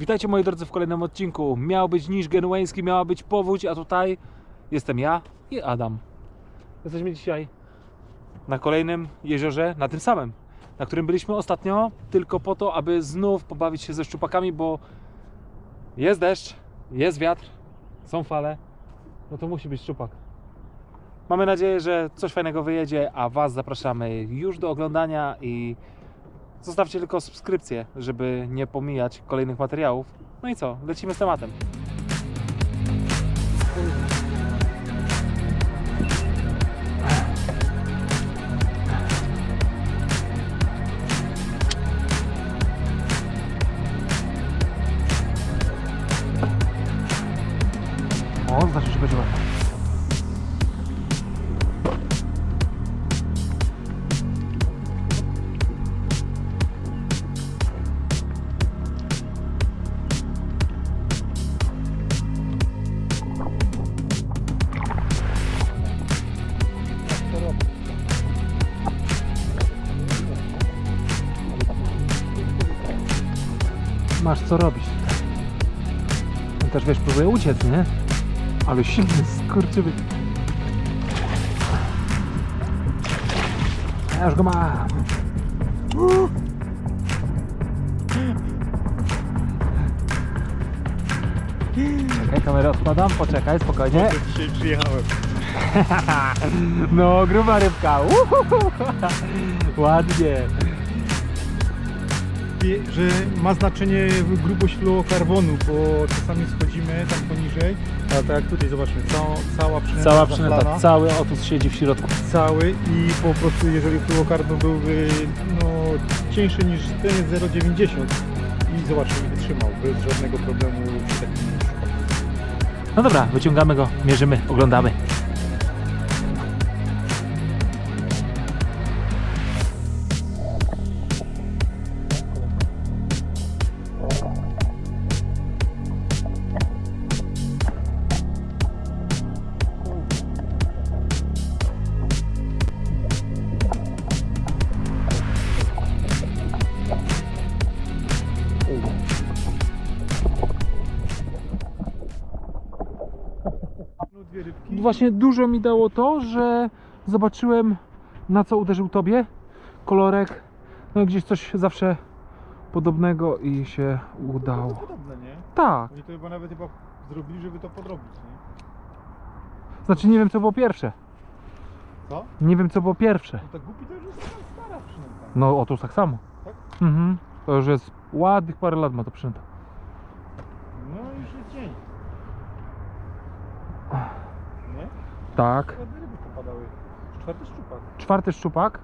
Witajcie moi drodzy w kolejnym odcinku. Miał być niż genueński, miała być powódź, a tutaj jestem ja i Adam. Jesteśmy dzisiaj na kolejnym jeziorze, na tym samym, na którym byliśmy ostatnio, tylko po to, aby znów pobawić się ze szczupakami, bo jest deszcz, jest wiatr, są fale, no to musi być szczupak. Mamy nadzieję, że coś fajnego wyjedzie, a Was zapraszamy już do oglądania i Zostawcie tylko subskrypcję, żeby nie pomijać kolejnych materiałów. No i co? Lecimy z tematem. O, znaczy, że będzie. Masz co robić tutaj. On też wiesz, próbuje uciec, nie? Ale silny skurczyby. Ja już go mam. Czekaj, kamerę odkładam, poczekaj, spokojnie. Dzisiaj przyjechałem. No, gruba rybka. Uhuhu. Ładnie. Że ma znaczenie grubość fluorokarbonu, bo czasami schodzimy tam poniżej, a tak jak tutaj zobaczmy, cała, cała przynęta Cała zachlana, przynęta, cały otus siedzi w środku. cały i po prostu jeżeli fluorokarbon byłby no, cieńszy niż ten jest 0,90 i zobaczmy, wytrzymał bez żadnego problemu przy takim. No dobra, wyciągamy go, mierzymy, oglądamy. Dwie rybki. Właśnie dużo mi dało to, że zobaczyłem na co uderzył tobie. Kolorek, no gdzieś coś zawsze podobnego i się udało. No, podobne, nie? Tak, Oni to chyba nawet chyba zrobili, żeby to podrobić, nie? znaczy nie wiem co było pierwsze. Co? Nie wiem co było pierwsze. No ta gupi to już jest stara przynęta. No otóż tak samo. Tak? Mhm. To już jest ładnych parę lat ma to przynęta. No już jest dzień. Nie? Tak. Ładne ryby popadały. Czwarty szczupak. Czwarty szczupak.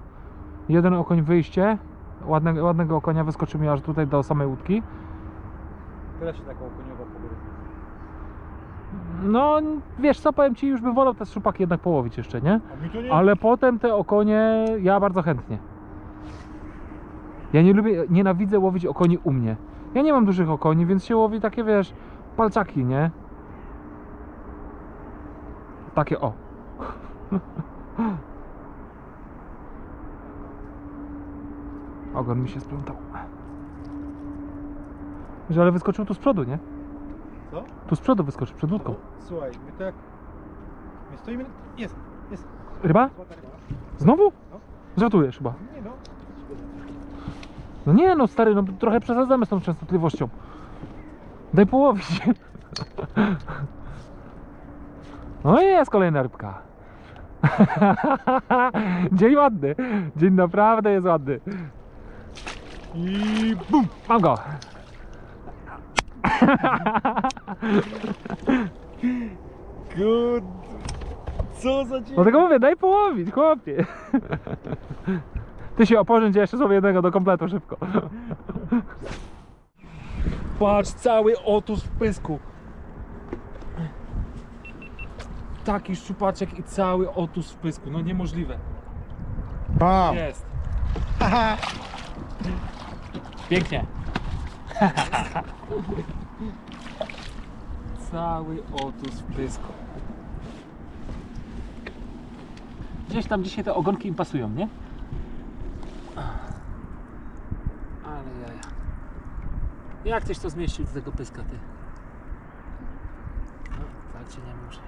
Jeden okoń wyjście. Ładnego, ładnego okonia wyskoczył mi aż tutaj do samej łódki. Teraz się taka okoniowa pogoda. No wiesz co, powiem ci, już by wolał te szczupaki jednak połowić jeszcze, nie? A mi to nie... Ale potem te okonie ja bardzo chętnie. Ja nie lubię, nienawidzę łowić okoni u mnie. Ja nie mam dużych okoni, więc się łowi takie, wiesz, palczaki, nie? Takie o. Ogon mi się splątał. Że ale wyskoczył tu z przodu, nie? Co? Tu z przodu wyskoczył, przed łódką. Słuchaj, my tak... My stoimy... Jest, jest. Ryba? Znowu? No. Żartujesz chyba. Nie no. No nie no stary, no trochę przesadzamy z tą częstotliwością. Daj połowić. No i jest kolejna rybka. Dzień ładny. Dzień naprawdę jest ładny. I bum! Mam go. Good. Co za dzień? Dlatego mówię, daj połowić, chłopie. Ty się oporządź, ja jeszcze sobie jednego do kompletu szybko. Patrz, cały otus w pysku. Taki szczupaczek i cały otus w pysku. No niemożliwe. Bam! Jest. Pięknie. Cały otus w pysku. Gdzieś tam dzisiaj te ogonki im pasują, nie? Jak tyś to zmieścił do tego pyska, ty? No, tak nie muszę,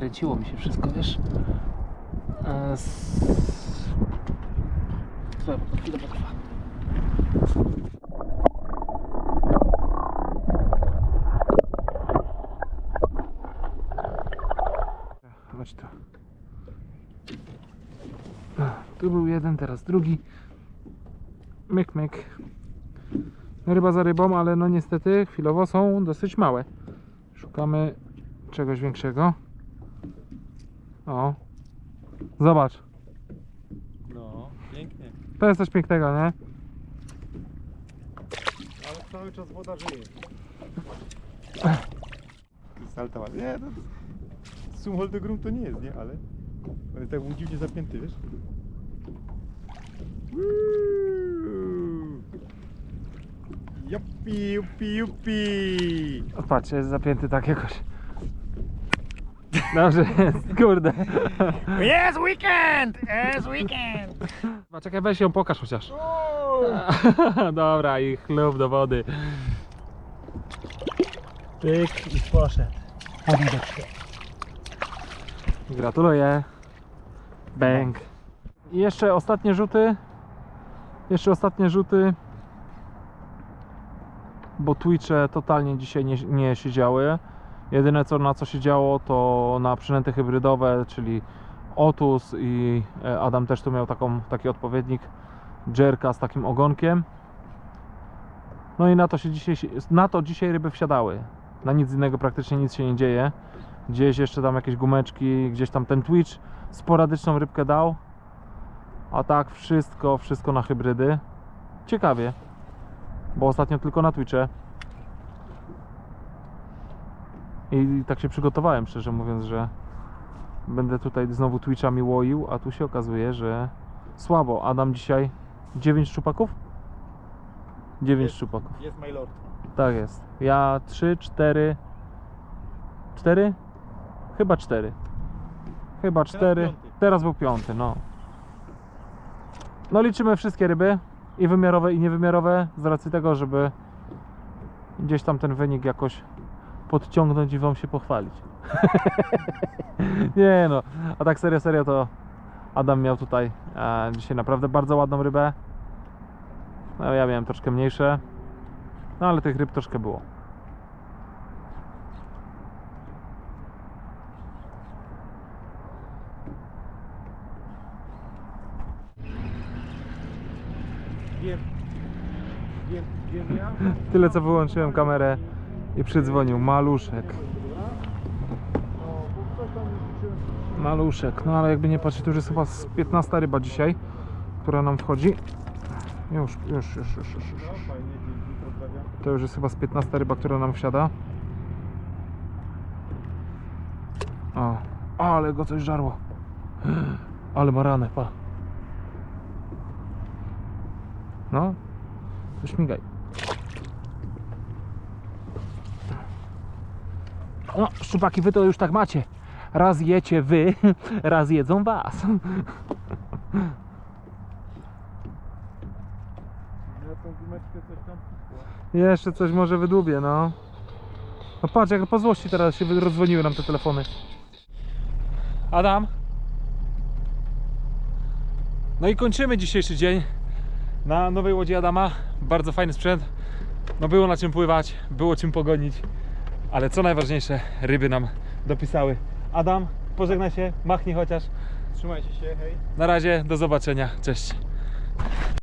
Wkręciło mi się wszystko, wiesz? Potrwa. Chodź tu. Tu był jeden, teraz drugi. Myk, myk. Ryba za rybą, ale no niestety chwilowo są dosyć małe. Szukamy czegoś większego. O. Zobacz. No, pięknie. To jest coś pięknego, nie? Ale cały czas woda żyje. Salta ładnie. Nie, no, Sumholdegrum to nie jest, nie? Ale jest tak był dziwnie zapięty, wiesz? Jupi, jupi, jupi! Patrz, jest zapięty tak jakoś. Dobrze jest, kurde. Jest weekend! Jest weekend! Chyba, Czekaj, weź ją pokaż chociaż. Dobra, i chlub do wody. Pyk i poszedł. Gratuluję. Bang. I jeszcze ostatnie rzuty. Jeszcze ostatnie rzuty. Bo Twitche totalnie dzisiaj nie, nie siedziały. Jedyne co na co się działo to na przynęty hybrydowe, czyli Otus i e, Adam też tu miał taką, taki odpowiednik Jerka z takim ogonkiem. No i na to się dzisiaj na to dzisiaj ryby wsiadały. Na nic innego praktycznie nic się nie dzieje. Gdzieś jeszcze tam jakieś gumeczki, gdzieś tam ten Twitch sporadyczną rybkę dał. A tak wszystko, wszystko na hybrydy. Ciekawie. Bo ostatnio tylko na Twitche. I tak się przygotowałem, szczerze mówiąc, że będę tutaj znowu Twitchami łoił, a tu się okazuje, że słabo. Adam dzisiaj 9 szczupaków? 9 Jest. szczupaków. Jest my lord. Tak jest. Ja 3, 4. 4? Chyba 4. Chyba 4. piąty. Teraz był piąty, no. No liczymy wszystkie ryby. I wymiarowe, i niewymiarowe. Z racji tego, żeby gdzieś tam ten wynik jakoś podciągnąć i wam się pochwalić. Nie no. A tak serio, serio to Adam miał tutaj e, dzisiaj naprawdę bardzo ładną rybę. No ja miałem troszkę mniejsze. No ale tych ryb troszkę było. Tyle co wyłączyłem kamerę i przydzwonił maluszek. Maluszek, no ale jakby nie patrzeć, to już jest chyba z 15 ryba dzisiaj, która nam wchodzi. Już, już, już, już, już, już. To już jest chyba z 15 ryba, która nam wsiada. O, ale go coś żarło. Ale ma ranę, pa. No, to śmigaj. No, szczupaki, wy to już tak macie. Raz jecie wy, raz jedzą was. Ja tą gumeczkę coś tam... Jeszcze coś może wydłubię, no. No patrz, jak po złości teraz się rozdzwoniły nam te telefony. Adam. No i kończymy dzisiejszy dzień na nowej łodzi Adama. Bardzo fajny sprzęt. No było na czym pływać, było czym pogonić. Ale co najważniejsze, ryby nam dopisały. Adam, pożegnaj się, machnij chociaż. Trzymajcie się, hej. Na razie, do zobaczenia, cześć.